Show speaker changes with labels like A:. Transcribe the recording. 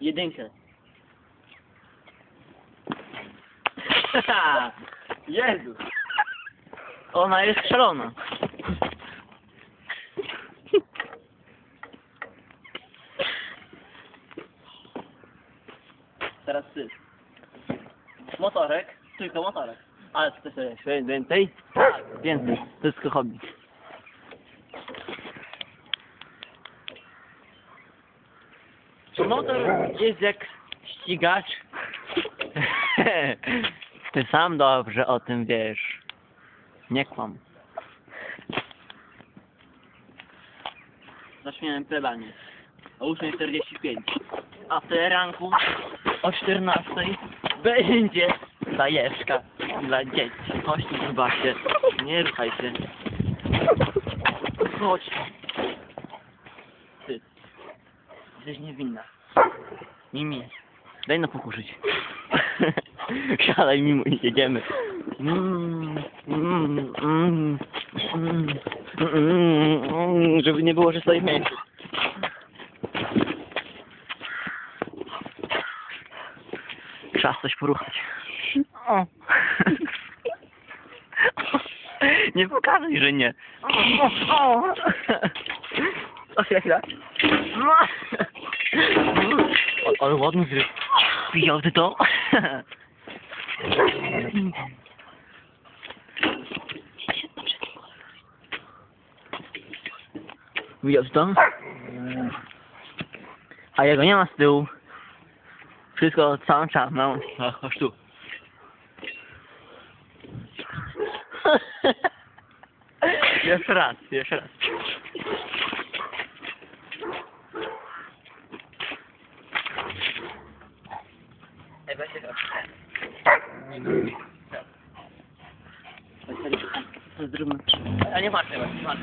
A: Jedynkę. Jezu. Ona jest szalona. Teraz ty. Motorek, tylko motorek. Ale ty jeszcze więcej? Tak, więcej. To jest tylko hobby. Motor jest jak ścigacz. Ty sam dobrze o tym wiesz. Nie kłam. Zaczniemy plebanie. O 8.45. A w ranku o 14.00 będzie zajeszka dla dzieci. Chodź tu grubasie. Nie ruchaj się. Chodź. Ty. Jesteś niewinna. Mimi. Daj no pokuszyć. Siadaj mimo i jedziemy. Mm, mm, mm, mm, mm, żeby nie było, że stoi w miejscu. Czas coś poruchać. O. Nie pokazuj, że nie. O, o, o. O, chwila, chwila. O, ale ładny zryw. Widział ty to? Widział ty to? A jego nie ma z tyłu. Wszystko całą czarną. A, chodź tu. jeszcze raz, jeszcze raz. Ej, weź się teraz. To zróbmy. A nie masz tego, nie masz.